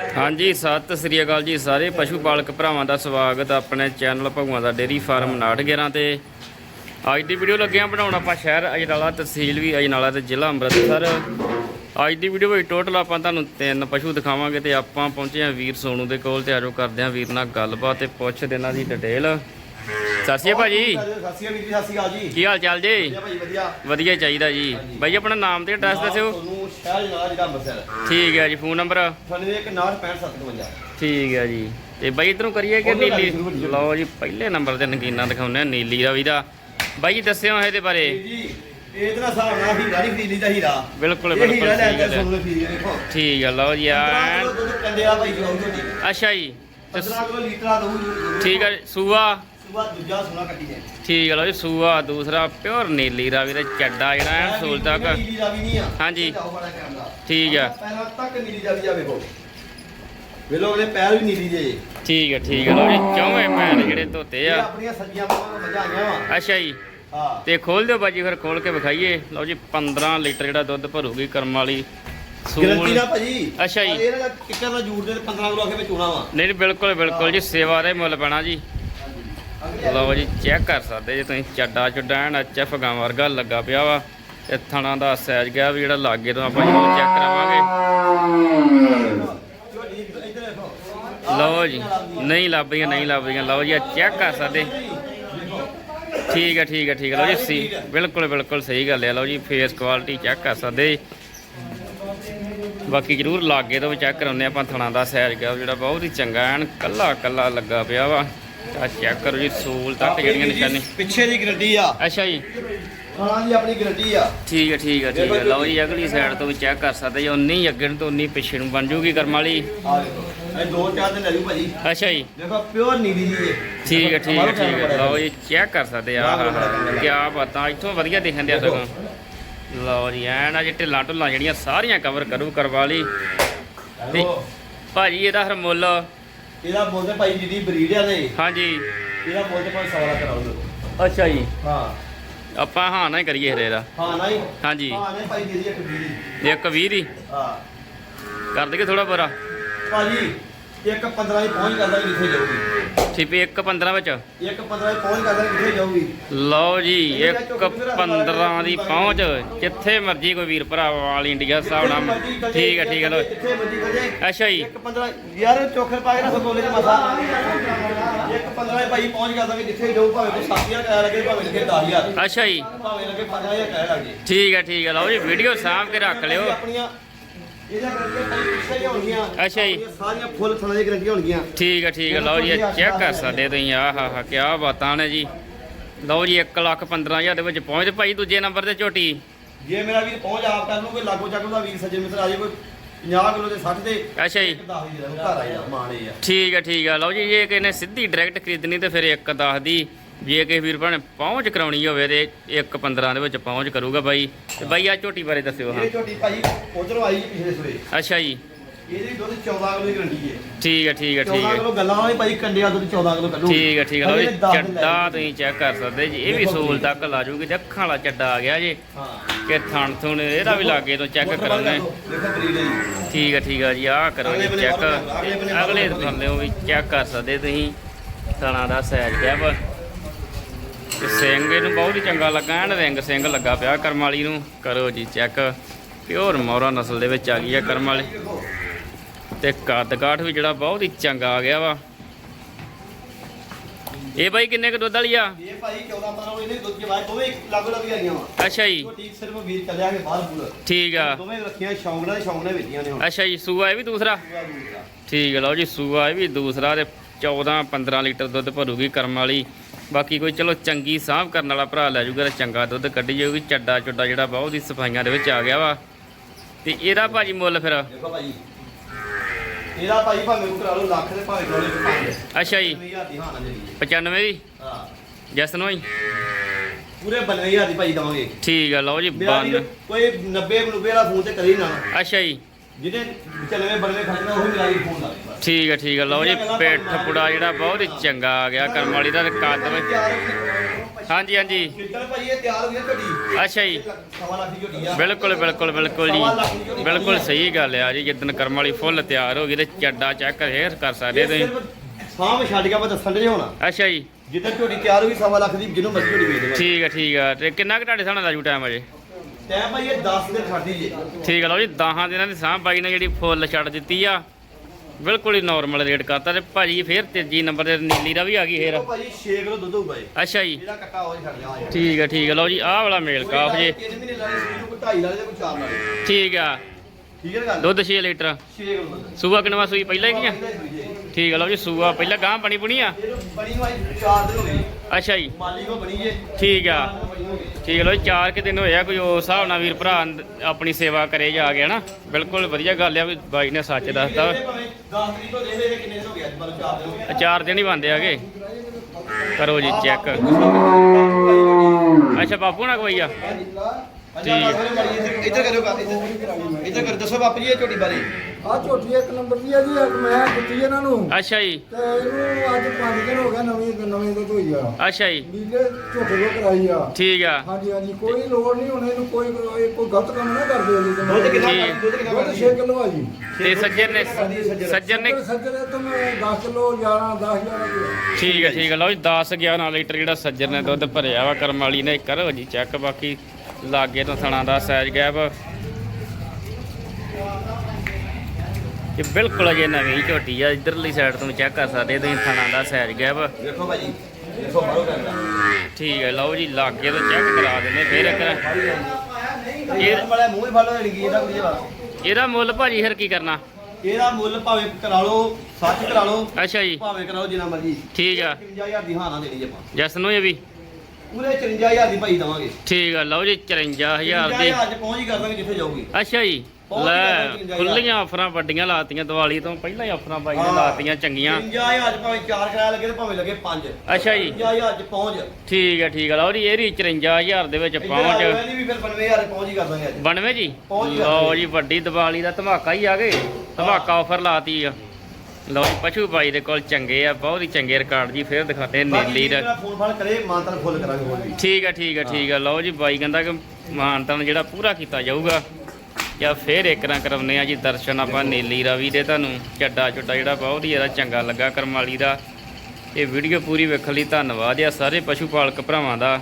ਹਾਂਜੀ ਸਤਿ ਸ੍ਰੀ ਅਕਾਲ ਜੀ ਸਾਰੇ ਪਸ਼ੂ ਪਾਲਕ ਭਰਾਵਾਂ ਦਾ ਸਵਾਗਤ ਆਪਣੇ ਚੈਨਲ ਭਗਵਾਨ ਦਾ ਡੇਰੀ ਫਾਰਮ 911 ਤੇ। ਅੱਜ ਦੀ ਵੀਡੀਓ ਲੱਗਿਆ ਬਣਾਉਣ ਆਪਾਂ ਸ਼ਹਿਰ ਅਜਨਾਲਾ ਤਹਿਸੀਲ ਵੀ ਅਜਨਾਲਾ ਤੇ ਜ਼ਿਲ੍ਹਾ ਅੰਮ੍ਰਿਤਸਰ। ਅੱਜ ਦੀ ਵੀਡੀਓ ਵਿੱਚ ਟੋਟਲ ਆਪਾਂ ਤੁਹਾਨੂੰ ਤਿੰਨ ਪਸ਼ੂ ਦਿਖਾਵਾਂਗੇ ਤੇ ਆਪਾਂ ਪਹੁੰਚੇ ਹਾਂ ਵੀਰ ਸੋਨੂ ਦੇ ਕੋਲ ਤੇ ਆਜੋ ਕਰਦੇ ਹਾਂ ਵੀਰ ਨਾਲ ਗੱਲਬਾਤ ਤੇ ਪੁੱਛਦੇ ਇਹਨਾਂ ਦੀ ਡਿਟੇਲ ਸਤਿ ਸ਼੍ਰੀ ਅਕਾਲ ਭਾਜੀ। ਜੀ ਸਤਿ ਸ਼੍ਰੀ ਅਕਾਲ ਜੀ। ਕੀ ਹਾਲ ਚਾਲ ਜੀ? ਵਧੀਆ ਭਾਈ ਵਧੀਆ। ਵਧੀਆ ਚਾਹੀਦਾ ਜੀ। ਬਾਈ ਆਪਣਾ ਨਾਮ ਤੇ ਐਡਰੈਸ ਦੱਸਿਓ। ਜਿਹੜਾ ਅੰਮ੍ਰਿਤਸਰ ਠੀਕ ਹੈ ਜੀ ਫੋਨ ਨੰਬਰ? 916557 ਠੀਕ ਹੈ ਜੀ। ਤੇ ਬਾਈ ਇਧਰੋਂ ਕਰੀਏ ਕਿ ਨਾਲ। ਲਓ ਜੀ ਪਹਿਲੇ ਨੰਬਰ ਤੇ ਨਗੀਨਾ ਦਿਖਾਉਂਦੇ ਆ ਨੀਲੀ ਰਵੀ ਦਾ। ਬਾਈ ਜੀ ਦੱਸਿਓ ਇਹਦੇ ਬਾਰੇ। ਜੀ ਇਹ ਤਾਂ ਹਿਸਾਬ ਨਾਲ ਹੀਰਾ ਨਹੀਂ ਫਰੀਦੀ ਦਾ ਹੀਰਾ। ਬਿਲਕੁਲ ਇਹ ਬਿਲਕੁਲ ਹੀਰਾ ਲੈ ਠੀਕ ਕੇ ਹੈ ਸੁਣ ਲਓ ਫਰੀਦੀ ਦੇਖੋ। ਠੀਕ ਹੈ ਲਓ ਜੀ ਆ 15 ਕਿਲੋ ਦੁੱਧ ਕੰਡੇ ਆ ਭਾਈ ਜਵਾਬ ਤੁਹਾਡੀ ਅੱਛਾ ਜੀ। ਤੇ 15 ਕਿਲੋ ਲੀਟਰ ਆ ਦਊ। ਠੀਕ ਹੈ ਸੂਆ। ਦੂਜਾ ਕੱਟੀ ਹੈ ਠੀਕ ਹੈ ਲਓ ਜੀ ਸੂਆ ਦੂਸਰਾ ਪਿਓਰ ਨੀਲੀ ਰਵੀ ਦਾ ਚੱਡਾ ਜਿਹੜਾ ਐ ਸੂਲ ਤੱਕ। ਨੀਲੀ ਦਾ ਵੀ ਨਹੀਂ ਆ ਹਾਂਜੀ। ਠੀਕ ਹੈ ਤੱਕ ਨੀਲੀ ਦਾ ਆ ਵੇਖੋ ਵੇਲੋ ਉਹਦੇ ਪੈਰ ਵੀ ਨੀਲੀ ਦੇ ਠੀਕ ਹੈ ਠੀਕ ਹੈ ਲਓ ਜੀ ਚੌਵੇਂ ਪੈਰ ਜਿਹੜੇ ਧੋਤੇ ਆ। ਆਪਣੀਆਂ ਸੱਜੀਆਂ ਬਾਹਾਂ ਮਜ਼ਾ ਆਈਆਂ ਵਾ। ਅੱਛਾ ਜੀ। ਹਾਂ। ਤੇ ਖੋਲ ਦਿਓ ਬਾਜੀ ਫਿਰ ਖੋਲ ਕੇ ਵਿਖਾਈਏ। ਲਓ ਜੀ 15 ਲੀਟਰ ਜਿਹੜਾ ਦੁੱਧ ਭਰੂਗੀ ਕਰਮ ਵਾਲੀ ਗਰੰਟੀ ਨਾ ਭਾਜੀ। ਅੱਛਾ ਜੀ। ਇਹ ਨਾ ਕਿੱਕਰ ਦਾ ਜੂੜ ਦੇ ਤੇ 15 ਕਿਲੋ ਆਖੇ ਵਿੱਚ ਚੋਣਾ ਵਾ। ਨਹੀਂ ਨਹੀਂ, ਬਿਲਕੁਲ ਬਿਲਕੁਲ ਜੀ ਸੇਵਾ ਦਾ ਹੀ ਮੁੱਲ ਪੈਣਾ ਜੀ। ਲਓ ਜੀ ਚੈੱਕ ਕਰ ਸਕਦੇ ਜੇ ਤੁਸੀਂ, ਚੱਡਾ ਚੁੱਡਾ ਐਨ ਐਚਐਫ ਗਾਂ ਵਰਗਾ ਲੱਗਾ ਪਿਆ ਵਾ। ਤੇ ਥਣਾ ਦਾ ਸਾਈਜ਼ ਗਿਆ ਵੀ ਜਿਹੜਾ ਲਾਗੇ ਤੋਂ ਆਪਾਂ ਇਹਨੂੰ ਚੈੱਕ ਕਰਾਵਾਂਗੇ। ਝੋਟੀ ਲਓ ਜੀ, ਨਹੀਂ ਲੱਭਦੀਆਂ ਨਹੀਂ ਲੱਭਦੀਆਂ। ਲਓ ਜੀ ਚੈੱਕ ਕਰ ਸਕਦੇ। ਠੀਕ ਹੈ ਠੀਕ ਹੈ ਠੀਕ ਹੈ ਲਓ ਜੀ, ਸੀ, ਬਿਲਕੁਲ ਬਿਲਕੁਲ ਸਹੀ ਗੱਲ ਹੈ ਲਓ ਜੀ ਫੇਸ ਕੁਆਲਿਟੀ ਚੈੱਕ ਕਰ ਸਕਦੇ। ਬਾਕੀ ਜਰੂਰ ਲਾਗੇ ਤੋਂ ਵੀ ਚੈੱਕ ਕਰਾਉਂਦੇ ਆਪਾਂ ਥਣਾ ਦਾ ਸਾਈਜ਼ ਗਿਆ ਜਿਹੜਾ ਬਹੁਤ ਹੀ ਚੰਗਾ ਐਨ ਕੱਲਾ ਕੱਲਾ ਲੱਗਾ ਪਿਆ ਵਾ। ਆ ਚੈੱਕ ਕਰੋ ਜੀ ਸੂਲ ਤੱਕ ਜਿਹੜੀਆਂ ਨਿਸ਼ਾਨੀ? ਪਿੱਛੇ ਦੀ ਗਰੰਟੀ ਆ। ਅੱਛਾ ਜੀ। ਹਾਂ ਜੀ ਆਪਣੀ ਗਰੰਟੀ ਆ। ਠੀਕ ਹੈ ਠੀਕ ਹੈ ਠੀਕ ਹੈ ਲਓ ਜੀ ਅਗਲੀ ਸਾਈਡ ਤੋਂ ਵੀ ਚੈੱਕ ਕਰ ਸਕਦੇ ਜੀ ਉਨੀ ਅੱਗੇ ਨੂੰ ਤੋਂ ਉਨੀ ਪਿੱਛੇ ਨੂੰ ਬਣ ਜੂਗੀ ਕਰਮ ਵਾਲੀ। ਆ ਦੇਖੋ ਇਹ ਦੋ ਚਾਰ ਦਿਨ ਲੈ ਜੂ ਭਾਜੀ। ਅੱਛਾ ਜੀ। ਦੇਖੋ ਪਿਓਰ ਨੀਲੀ ਜੀ ਠੀਕ ਹੈ ਠੀਕ ਹੈ ਠੀਕ ਹੈ ਲਓ ਜੀ ਚੈੱਕ ਕਰ ਸਕਦੇ ਆ। ਕੀ ਬਾਤਾਂ ਇੱਥੋਂ ਵਧੀਆ ਦਿਖਣ ਦਿਆ ਸਗੋਂ ਲਓ ਜੀ ਐਨ ਆ ਜੀ ਢਿੱਲਾਂ ਢੁੱਲਾਂ ਜਿਹੜੀਆਂ ਸਾਰੀਆਂ ਕਵਰ ਕਰੂ ਕਰਵਾ ਲਈ ਤੇ। ਭਾਜੀ ਇਹਦਾ ਫਿਰ ਮੁੱਲ ਇਹਦਾ ਬੋਲਦੇ ਭਾਈ ਜਿਹਦੀ ਬਰੀਡ ਆ ਨੇ ਹਾਂਜੀ। ਇਹਦਾ ਬੋਲਦੇ ਭਾਈ 100 ਲੱਖ ਕਰਾਓ ਦੇਖੋ ਅੱਛਾ ਜੀ। ਹਾਂ। ਆਪਾਂ ਹਾਂ ਨਾ ਹੀ ਕਰੀਏ ਹਰੇ ਦਾ ਹਾਂ ਨਹੀਂ ਹਾਂਜੀ। ਹਾਂ ਨਹੀਂ ਭਾਈ ਦੇ ਦੀ ਇੱਕ ਵੀਹ ਇੱਕ 20 ਦੀ? ਹਾਂ। ਕਰ ਦਈਏ ਥੋੜਾ ਬਰਾ ਭਾਜੀ ਇੱਕ 15 ਦੀ ਪਹੁੰਚ ਕਰਦਾ ਕਿੱਥੇ ਜਾਊਗੀ। ਠੀਕ ਹੈ ਇੱਕ 15 ਵਿੱਚ। ਇੱਕ 15 ਦੀ ਪਹੁੰਚ ਕਰਦਾ ਕਿੱਥੇ ਜਾਊਗੀ। ਲਓ ਜੀ ਇੱਕ 15 ਦੀ ਪਹੁੰਚ। ਜਿੱਥੇ ਮਰਜ਼ੀ ਕੋਈ ਵੀਰ ਭਰਾ ਆਲ ਇੰਡੀਆ ਹਿਸਾਬ ਨਾਲ ਠੀਕ ਹੈ ਠੀਕ ਹੈ ਲਓ। ਅੱਛਾ ਜੀ। ਇੱਕ 15 ਯਾਰ ਚੋਖਰ ਪਾ ਕੇ ਨਾ ਸਤੋਲੇ ਚ ਮਸਾ। ਇੱਕ 15 ਦੇ ਭਾਈ ਪਹੁੰਚ ਕਰਦਾ ਕਿ ਜਿੱਥੇ ਜਾਊ ਭਾਵੇਂ ਕੋਈ 7000 ਕਹਿ ਲੱਗੇ ਭਾਵੇਂ ਲੱਗੇ 10000 ਅੱਛਾ ਜੀ। ਭਾਵੇਂ ਲੱਗੇ 5000 ਕਹਿ ਲੱਗੇ। ਠੀਕ ਹੈ ਠੀਕ ਹੈ ਲਓ ਜੀ ਵੀਡੀਓ ਸਾਂਭ ਕੇ ਰੱਖ ਲਿਓ। ਆਪਣੀਆਂ ਇਹਦਾ ਕਰਕੇ ਭਾਈ ਪਿੱਛੇ ਹੀ ਹੋਣਗੀਆਂ। ਅੱਛਾ ਜੀ। ਸਾਰੀਆਂ ਫੁੱਲ ਥਣਾ ਦੀ ਗਰੰਟੀ ਹੋਣਗੀਆਂ। ਠੀਕ ਹੈ ਠੀਕ ਹੈ ਲਓ ਜੀ ਚੈੱਕ ਕਰ ਸਕਦੇ ਤੁਸੀਂ। ਆਹ ਹਾ ਹਾ ਕੀ ਬਾਤਾਂ ਨੇ ਜੀ। ਲਓ ਜੀ 1 ਲੱਖ 15000 ਦੇ ਵਿੱਚ ਪਹੁੰਚ ਭਾਈ ਦੂਜੇ ਨੰਬਰ ਤੇ ਝੋਟੀ। ਜੇ ਮੇਰਾ ਵੀਰ ਪਹੁੰਚ ਆਪ ਕਰ ਲੂ ਕੋਈ ਲਾਗੋ ਚੱਕ ਦਾ ਵੀਰ ਸੱਜਣ ਮਿੱਤਰ ਆ ਜੇ ਕੋਈ 50 ਕਿਲੋ ਦੇ 60 ਦੇ। ਅੱਛਾ ਜੀ। 10 ਦੀ ਘਰ ਆਇਆ ਮਾਣੇ ਆ। ਠੀਕ ਹੈ ਠੀਕ ਹੈ ਲਓ ਜੀ ਜੇ ਕਿਸੇ ਨੇ ਸਿੱਧੀ ਡਾਇਰੈਕਟ ਖਰੀਦਣੀ ਤੇ ਫਿਰ 1 10 ਦੀ। ਜੇ ਕਿਸੇ ਵੀਰ ਨੇ ਪਹੁੰਚ ਕਰਾਉਣੀ ਹੋਵੇ ਤੇ 1 15 ਦੇ ਵਿੱਚ ਪਹੁੰਚ ਕਰੂਗਾ ਬਾਈ। ਤੇ ਬਾਈ ਆ ਝੋਟੀ ਬਾਰੇ ਦੱਸਿਓ ਹਾਂ। ਇਹ ਝੋਟੀ ਭਾਈ ਉਧਰੋਂ ਆਈ ਪਿਛਲੇ ਸਵੇਰੇ ਅੱਛਾ ਜੀ। ਇਹਦੀ ਦੁੱਧ 14 ਕਿਲੋ ਦੀ ਗਰੰਟੀ ਹੈ। ਠੀਕ ਹੈ ਠੀਕ ਹੈ ਠੀਕ 14 ਹੈ। ਕਿਲੋ ਗੱਲਾਂ ਵਾਲੀ ਭਾਈ ਕੰਡਿਆ ਦੁੱਧ 14 ਕਿਲੋ ਕੱਢੂ ਠੀਕ ਹੈ ਠੀਕ ਹੈ। ਲਓ ਚੱਡਾ ਤੁਸੀਂ ਚੈੱਕ ਕਰ ਸਕਦੇ ਜੀ। ਇਹ ਵੀ ਸੂਲ। ਤੱਕ ਲਾ ਜੂਗੀ ਤੇ ਅੱਖਾਂ ਵਾਲਾ ਚੱਡਾ ਆ ਗਿਆ ਜੀ। ਹਾਂ। ਕਿ ਥਣ ਥੁਣ ਇਹਦਾ ਵੀ ਲਾਗੇ ਤੋਂ ਚੈੱਕ ਜੀ। ਠੀਕ ਹੈ ਠੀਕ ਹੈ ਜੀ ਆਹ ਕਰੋ ਜੀ ਚੈੱਕ ਅਗਲੇ ਥੱਲੇੋਂ ਵੀ ਚੈੱਕ ਕਰ ਸਕਦੇ ਤੁਸੀਂ। ਥਣਾ ਦਾ ਸਾਈਜ਼ ਕਿਆ ਵਾ ਤੇ ਸਿੰਘ ਇਹਨੂੰ ਬਹੁਤ ਹੀ ਚੰਗਾ ਲੱਗਾ ਐਨ ਰਿੰਗ ਸਿੰਘ ਲੱਗਾ ਪਿਆ ਕਰਮ ਵਾਲੀ ਨੂੰ। ਕਰੋ ਜੀ ਚੈੱਕ। ਪਿਓਰ ਮੌਰਾ ਨਸਲ ਦੇ ਵਿੱਚ ਆ ਗਈ ਹੈ ਕਰਮ ਵਾਲੀ ਤੇ ਕੱਦ ਕਾਠ ਵੀ ਜਿਹੜਾ ਬਹੁਤ ਹੀ ਚੰਗਾ ਆ ਗਿਆ ਵਾ। ਇਹ ਬਾਈ ਕਿੰਨੇ ਕ ਦੁੱਧ ਵਾਲੀ ਆ? ਇਹ ਭਾਈ 14 15 ਇਹਨੇ ਦੁੱਧ ਜਵਾਏ ਦੋਵੇਂ ਲਾਗੋ ਲੱਗ ਆਈਆਂ ਵਾ। ਅੱਛਾ ਜੀ। ਝੋਟੀ ਸਿਰਫ ਵੀਰ ਚੱਲਿਆ ਕੇ ਬਾਹਰ ਪੂਰ। ਠੀਕ ਆ। ਦੋਵੇਂ ਰੱਖੀਆਂ ਸ਼ੌਂਕ ਨਾਲ ਵੇਚੀਆਂ ਨੇ ਹੁਣ। ਅੱਛਾ ਜੀ ਸੂਆ ਇਹ ਵੀ ਦੂਸਰਾ। ਠੀਕ ਲਓ ਜੀ ਸੂਆ ਇਹ ਵੀ ਦੂਸਰਾ ਤੇ 14 15 ਲੀਟਰ ਦੁੱਧ ਭਰੂਗੀ ਕਰਮ ਵਾਲੀ ਬਾਕੀ ਕੋਈ ਚਲੋ ਚੰਗੀ ਸਾਂਭ ਕਰਨ ਵਾਲਾ ਭਰਾ ਲੈ ਜੂਗਾ ਤੇ ਚੰਗਾ ਦੁੱਧ ਕੱਢੀ ਜਾਊਗੀ ਚੱਡਾ ਚੁੱਡਾ ਜਿਹੜਾ ਬਹੁਤ ਹੀ ਸਫਾਈਆਂ ਦੇ ਵਿੱਚ ਆ ਗਿਆ ਵਾ। ਤੇ ਇਹਦਾ ਭਾਜੀ ਮੁੱਲ ਫਿਰ? ਦੇਖੋ ਭਾਈ ਇਹਦਾ ਭਾਈ ਭਾਵੇਂ ਨੂੰ ਕਰਾ ਲਓ ਲੱਖ ਦੇ ਭਾਵੇਂ ਕਰਾ ਲਓ ਅੱਛਾ ਜੀ। 90000 ਦੀ ਹਾਂ ਜੀ 95 ਦੀ? ਹਾਂ। ਜਸ ਨੂੰ ਜੀ ਪੂਰੇ 92000 ਦੀ ਭਾਈ ਦਵਾਂਗੇ। ਠੀਕ ਹੈ ਲਓ ਜੀ ਬੰਨ ਕੋਈ 90 90 ਵਾਲਾ ਫੋਨ ਤੇ ਕਰੀ ਨਾ ਅੱਛਾ ਜੀ। ਜਿਹਨੇ 95 92 ਖੜਨਾ ਉਹ ਮੇਰਾ ਵੀਰ ਫੋਨ ਲਾ ਦੇ ਬਸ ਠੀਕ ਹੈ ਠੀਕ ਹੈ ਲਓ ਜੀ ਪਿੱਠ ਪੁੜਾ ਜਿਹੜਾ ਬਹੁਤ ਹੀ ਚੰਗਾ ਆ ਗਿਆ ਕਰਮ ਵਾਲੀ ਦਾ ਤੇ ਕੱਦ ਵਿੱਚ ਹਾਂਜੀ ਹਾਂਜੀ। ਕਿੱਦਾਂ ਭਾਈ ਇਹ ਤਿਆਰ ਹੋ ਗਈ ਹੈ ਝੋਟੀ ਅੱਛਾ ਜੀ। ਸਵਾ ਲੱਖ ਦੀ ਝੋਟੀ ਆ। ਬਿਲਕੁਲ ਬਿਲਕੁਲ ਬਿਲਕੁਲ ਜੀ। ਬਿਲਕੁਲ ਸਹੀ ਗੱਲ ਆ ਜੀ ਜਿੱਦਣ ਕਰਮ ਵਾਲੀ ਫੁੱਲ ਤਿਆਰ ਹੋ ਗਈ ਤੇ ਚੱਡਾ ਚੈੱਕ ਹੇਅਰ ਕਰ ਸਕਦੇ ਤੁਸੀਂ। ਸਾਂਭ ਛੱਡ ਗਿਆ ਮੈਂ ਦੱਸਣ ਦੇ ਹੋਣਾ। ਅੱਛਾ ਜੀ। ਜਿੱਦਾਂ ਝੋਟੀ ਤਿਆਰ ਹੋ ਗਈ ਸਵਾ ਲੱਖ ਦੀ ਜਿਹਨੂੰ ਮਰਜ਼ੀ ਝੋਟੀ ਵੇਚ ਦੇਵਾਂ ਠੀਕ ਆ ਠੀਕ ਆ। ਤੇ ਕਿੰਨਾ ਕੁ ਤੁਹਾਡੇ ਸਾਹਮਣੇ ਦਾ ਜੂ ਟਾਈਮ ਅਜੇ ਟਾਈਮ ਭਾਈ ਇਹ 10 ਦਿਨ ਛੱਡਦੀ ਜੇ ਠੀਕ ਆ ਲਓ ਜੀ 10 ਦਿਨਾਂ ਦੀ ਸਾਂਭ ਬਾਈ ਨੇ ਜਿਹੜੀ ਫੁੱਲ ਛੱਡ ਦਿੱਤੀ ਆ। ਬਿਲਕੁਲ ਹੀ ਨਾਰਮਲ ਰੇਟ ਕਰਤਾ ਤੇ ਭਾਜੀ ਫੇਰ ਤੀਜੀ ਨੰਬਰ ਤੇ ਨੀਲੀ ਦਾ ਵੀ ਆ ਗਈ ਫੇਰ। ਉਹ ਭਾਜੀ 6 ਕਿਲੋ ਦੁੱਧ ਹੋਊਗਾ ਇਹ। ਅੱਛਾ ਜੀ। ਕੱਟਾ ਉਹ ਹੀ ਛੱਡ ਲਿਆ ਆ ਠੀਕ ਆ ਠੀਕ ਆ ਲਓ ਜੀ ਆਹ ਵਾਲਾ ਮੇਲ ਕਾਫ ਜੇ। 3 ਮਹੀਨੇ ਲਾਏ ਸੀ ਕੋਈ 2.5 ਲਾਏ ਤੇ ਕੋਈ 4 ਲਾਏ। ਠੀਕ ਆ। ਠੀਕ ਹੈ ਗੱਲ? ਦੁੱਧ 6 ਲੀਟਰ। 6 ਕਿਲੋ ਦੁੱਧ। ਸੂਆ ਕਿਨਵਾ ਸੂਈ ਪਹਿਲਾਂ ਹੀ ਗਿਆ ਠੀਕ ਆ ਲਓ ਜੀ ਸੂਆ ਪਹਿਲਾਂ ਗਾਂ ਬਣੀ ਪੁਣੀ ਆ? ਬਣੀ ਨੂੰ ਅੱਜ 4 ਦਿਨ ਹੋ ਗਏ ਅੱਛਾ ਜੀ। ਮਾਲੀ ਕੋ ਬਣੀ ਜੇ। ਠੀਕ ਆ। ਠੀਕ ਲੋ ਜੀ, ਚਾਰ ਕਿ ਦਿਨ ਹੋਇਆ ਕੋਈ ਉਸ ਹਿਸਾਬ ਨਾਲ ਵੀਰ ਭਰਾ ਆਪਣੀ ਸੇਵਾ ਕਰੇ ਜਾ ਕੇ ਹਨਾ? ਬਿਲਕੁਲ ਵਧੀਆ ਗੱਲ ਆ ਵੀ ਬਾਈ ਨੇ ਸੱਚ ਦੱਸਤਾ ਇਹਦੇ ਭਾਵੇਂ 10 ਤਰੀਕ ਤੋਂ ਦੇਖਦੇ ਕਿੰਨੇ ਦਿਨ ਹੋ ਗਏ ਅੱਜ? ਮਤਲਬ 4 ਦਿਨ ਹੋ ਗਏ। ਚਾਰ ਦਿਨ ਹੀ ਬੰਦੇ ਆਗੇ। ਕਰੋ ਜੀ ਚੈੱਕ। ਅੱਛਾ ਬਾਪੂ ਨਾਲ ਕੋਈ ਆ? ਨੇ ਬੜੀ ਇੱਧਰ ਕਰਿਓ ਗੱਲ ਇੱਧਰ ਇੱਧਰ ਕਰ ਦੱਸੋ ਬਾਪੂ ਜੀ ਇਹ ਝੋਟੀ ਬਾਰੇ। ਆ ਝੋਟੀ ਇੱਕ ਨੰਬਰ ਦੀ ਆ ਜੀ ਇੱਕ ਮੈਂ ਦਿੱਤੀ ਇਹਨਾਂ ਨੂੰ। ਅੱਛਾ ਜੀ। ਤੇ ਇਹਨੂੰ ਅੱਜ 5 ਦਿਨ ਹੋ ਗਿਆ ਨਵੀਂ ਨਵੇਂ ਤੋਂ ਹੋਈ ਆ। ਅੱਛਾ ਜੀ। ਨੀਲੇ ਝੋਟੇ ਕੋ ਕਰਾਈ ਆ। ਠੀਕ ਆ। ਹਾਂਜੀ ਹਾਂਜੀ ਕੋਈ ਲੋੜ ਨਹੀਂ ਹੁਣ ਇਹਨੂੰ ਕੋਈ ਕੋਈ ਗਲਤ ਕੰਮ ਨਾ ਕਰਦੇ ਜੀ ਦੁੱਧ ਕਿੰਨਾ। ਦੁੱਧ ਕਿੰਨਾ ਦੁੱਧ 6 ਕਿਲੋ ਆ ਜੀ। ਤੇ ਸੱਜਣ ਨੇ ਸੱਜਣ। ਨੇ ਸੱਜਰੇ ਤੋਂ ਮੈਂ 10 ਕਿਲੋ 11 10 11 ਕਿਲੋ। ਠੀਕ ਹੈ ਠੀਕ ਹੈ ਲਓ ਜੀ 10 11 ਲੀਟਰ ਜਿਹੜਾ ਸੱਜਣ ਨੇ ਦੁੱਧ ਭਰਿਆ ਵਾ ਕਰਮ ਵਾਲੀ ਨੇ। ਕਰੋ ਜੀ ਚੈੱਕ ਬਾਕੀ ਲਾਗੇ ਤੋਂ ਥਣਾ ਦਾ ਸਾਈਜ਼ ਗੈਪ ਇਹ ਬਿਲਕੁਲ ਅਜੇ ਨਵੀਂ ਝੋਟੀ ਆ ਇਧਰਲੀ ਸਾਈਡ ਤੋਂ ਚੈੱਕ ਕਰ ਸਕਦੇ ਤੁਸੀਂ ਥਣਾ ਦਾ ਸਾਈਜ਼ ਗੈਪ ਦੇਖੋ ਭਾਜੀ ਦੇਖੋ ਬਾਹਰੋਂ ਕਰਦਾ ਠੀਕ ਹੈ ਲਓ ਜੀ ਲਾਗੇ ਤੋਂ ਚੈੱਕ ਕਰਾ ਦਿੰਦੇ ਫਿਰ ਇੱਕ ਇਹ ਵਾਲਾ ਮੂੰਹ ਹੀ ਫੜ ਲੈਣੀ ਇਹਦਾ ਮੁੱਲ ਭਾਜੀ ਫਿਰ ਕੀ ਕਰਨਾ? ਇਹਦਾ ਮੁੱਲ ਭਾਵੇਂ ਕਰਾ ਲਓ 60 ਕਰਾ ਲਓ ਅੱਛਾ ਜੀ। ਭਾਵੇਂ ਕਰਾਓ ਜਿੰਨਾ ਮਰਜ਼ੀ। ਠੀਕ ਆ। 55000 ਦੀ ਹਾਂ ਨਾ ਦੇਣੀ ਜੇ ਆਪਾਂ। ਜਸ ਨੂੰ ਇਹ ਵੀ। ਪੂਰੇ 55000 ਦੀ ਭਾਈ ਦਵਾਂਗੇ। ਠੀਕ ਆ ਲਓ ਜੀ 54000 ਦੀ। 55000 ਚ ਪਹੁੰਚ ਹੀ ਕਰ ਦਾਂਗੇ ਜਿੱਥੇ ਜਾਊਗੀ। ਅੱਛਾ ਜੀ। ਲੈ। ਖੁੱਲੀਆਂ ਆਫਰਾਂ ਵੱਡੀਆਂ ਲਾਤੀਆਂ ਦੀਵਾਲੀ ਤੋਂ ਪਹਿਲਾਂ ਹੀ ਆਫਰਾਂ ਹਾਂ। ਲਾਤੀਆਂ ਚੰਗੀਆਂ। 55000 ਚ ਭਾਵੇਂ 4 ਕਿਰਾਇਆ ਲੱਗੇ ਤੇ ਭਾਵੇਂ ਲੱਗੇ 5 ਅੱਛਾ ਜੀ। 55000 ਚ ਪਹੁੰਚ। ਠੀਕ ਹੈ ਠੀਕ ਹੈ ਲਓ ਜੀ ਇਹਦੀ 54000 ਦੇ ਵਿੱਚ ਪਹੁੰਚ। ਇਹਦੀ ਵੀ ਫਿਰ 95000 ਚ ਪਹੁੰਚ ਹੀ ਕਰ ਦਾਂਗੇ ਅੱਜ। 92 ਜੀ? ਲਓ ਜੀ ਵੱਡੀ ਦੀਵਾਲੀ ਦਾ ਧਮਾਕਾ ਹੀ ਆ ਗਏ। ਧਮਾਕਾ ਆਫਰ ਲਾਤੀ ਆ। ਲਓ ਜੀ ਪਸ਼ੂ ਬਾਈ ਦੇ ਕੋਲ ਚੰਗੇ ਆ ਬਹੁਤ ਹੀ ਚੰਗੇ ਰਿਕਾਰਡ ਜੀ। ਫੇਰ ਦਿਖਾਤੇ ਨੀਲੀ ਦਾ। ਫੋਨ ਫਾਨ ਕਰੇ ਮਾਨਤਨ ਫੁੱਲ ਕਰਾਂਗੇ ਹੋਰ ਵੀ। ਠੀਕ ਹੈ ਠੀਕ ਹੈ ਠੀਕ ਹੈ। ਲਓ ਜੀ ਬਾਈ ਕਹਿੰਦਾ ਕਿ ਮਾਨਤਨ ਜਿਹੜਾ ਪੂਰਾ ਕੀਤਾ ਜਾਊਗਾ। ਜਾਂ ਫੇਰ ਇੱਕ ਨਾ ਕਰਾਉਂਦੇ ਆ ਜੀ ਦਰਸ਼ਨ ਆਪਾਂ ਨੀਲੀ ਰਵੀ ਦੇ ਤੁਹਾਨੂੰ, ਚੱਡਾ ਚੁੱਡਾ ਜਿਹੜਾ ਬਹੁਤ ਹੀ ਜ਼ਿਆਦਾ ਚੰਗਾ ਲੱਗਾ ਕਰਮਾਲੀ ਦਾ। ਇਹ ਵੀਡੀਓ ਪੂਰੀ ਵੇਖਣ ਲਈ ਧੰਨਵਾਦ ਆ ਸਾਰੇ ਪਸ਼ੂ ਪਾਲਕ ਭਰਾਵਾਂ ਦਾ।